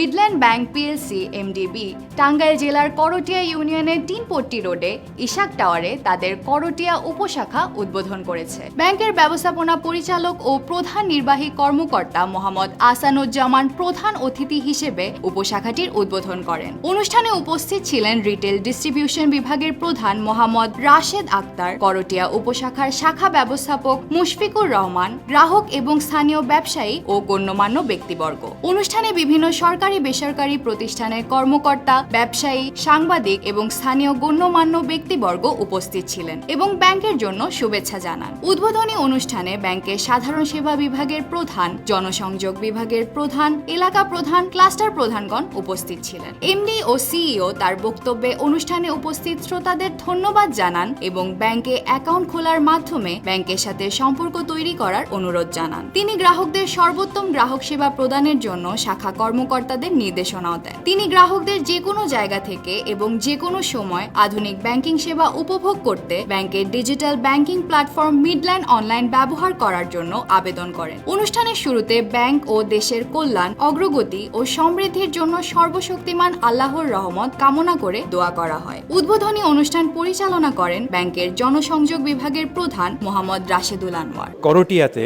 Midland Midland bank PLC MDB Tangail জেলার করটিয়া ইউনিয়নের তিনপট্টি রোডে ইশাক টাওয়ারে তাদের করটিয়া উপশাখা উদ্বোধন করেছে। ব্যাংকের ব্যবস্থাপনা পরিচালক ও প্রধান নির্বাহী কর্মকর্তা মোহাম্মদ আসানুজ্জামান প্রধান অতিথি হিসেবে উপশাখাটির উদ্বোধন করেন। অনুষ্ঠানে উপস্থিত ছিলেন রিটেল ডিস্ট্রিবিউশন বিভাগের প্রধান মোহাম্মদ রাশেদ আক্তার, করটিয়া উপশাখার শাখা ব্যবস্থাপক মুশফিকুর রহমান, গ্রাহক এবং স্থানীয় ব্যবসায়ী ও গণ্যমান্য ব্যক্তিবর্গ। অনুষ্ঠানে বিভিন্ন সরকারি বেসরকারি প্রতিষ্ঠানের কর্মকর্তা, ব্যবসায়ী, সাংবাদিক এবং স্থানীয় গণ্যমান্য ব্যক্তিবর্গ উপস্থিত ছিলেন এবং ব্যাংকের জন্য শুভেচ্ছা জানান। উদ্বোধনী অনুষ্ঠানে ব্যাংকের সাধারণ সেবা বিভাগের প্রধান, জনসংযোগ বিভাগের প্রধান, এলাকা প্রধান, ক্লাস্টার প্রধানগণ উপস্থিত ছিলেন। এমডি ও সিইও তার বক্তব্যে অনুষ্ঠানে উপস্থিত শ্রোতাদের ধন্যবাদ জানান এবং ব্যাংকে অ্যাকাউন্ট খোলার মাধ্যমে ব্যাংকের সাথে সম্পর্ক তৈরি করার অনুরোধ জানান। তিনি গ্রাহকদের সর্বোত্তম গ্রাহক সেবা প্রদানের জন্য শাখা কর্মকর্তাদের নির্দেশনাও দেন। তিনি গ্রাহকদের যে কোনো জায়গা থেকে এবং যে কোনো সময় আধুনিক ব্যাংকিং সেবা উপভোগ করতে ব্যাংকের digital banking platform Midland online ব্যবহার করার জন্য আবেদন করেন। অনুষ্ঠানের শুরুতে ব্যাংক ও দেশের কল্যাণ, অগ্রগতি ও সমৃদ্ধির জন্য সর্বশক্তিমান আল্লাহর রহমত কামনা করে দোয়া করা হয়। উদ্বোধনী অনুষ্ঠান পরিচালনা করেন ব্যাংকের জনসংযোগ বিভাগের প্রধান মোহাম্মদ রাশেদুল আনোয়ার করটিয়াতে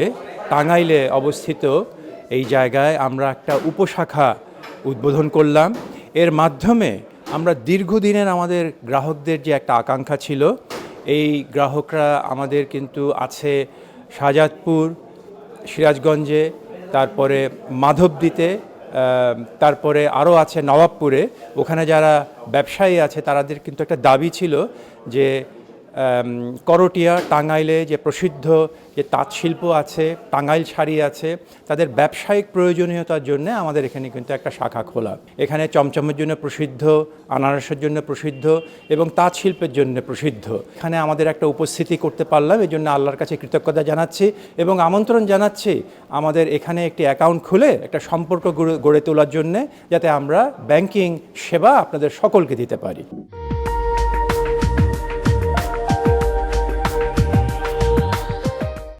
টাঙ্গাইলে অবস্থিত এই জায়গায় আমরা একটা উপশাখা উদ্বোধন করলাম। এর মাধ্যমে আমরা দীর্ঘদিনের আমাদের গ্রাহকদের যে একটা আকাঙ্ক্ষা ছিল, এই গ্রাহকরা আমাদের কিন্তু আছে শাহজাদপুর, সিরাজগঞ্জে, তারপরে মাধবদীতে তারপরে আরও আছে নবাবপুরে। ওখানে যারা ব্যবসায়ী আছে তাদের কিন্তু একটা দাবি ছিল যে করটিয়া, টাঙ্গাইলে যে প্রসিদ্ধ যে তাঁত শিল্প আছে, টাঙ্গাইল শাড়ি আছে, তাদের ব্যবসায়িক প্রয়োজনীয়তার জন্য আমাদের এখানে কিন্তু একটা শাখা খোলা। এখানে চমচমের জন্য প্রসিদ্ধ, আনারসের জন্য প্রসিদ্ধ এবং তাঁত শিল্পের জন্য প্রসিদ্ধ। এখানে আমাদের একটা উপস্থিতি করতে পারলাম এই জন্য আল্লাহর কাছে কৃতজ্ঞতা জানাচ্ছি এবং আমন্ত্রণ জানাচ্ছি আমাদের এখানে একটি অ্যাকাউন্ট খুলে একটা সম্পর্ক গড়ে- তোলার জন্যে, যাতে আমরা ব্যাংকিং সেবা আপনাদের সকলকে দিতে পারি।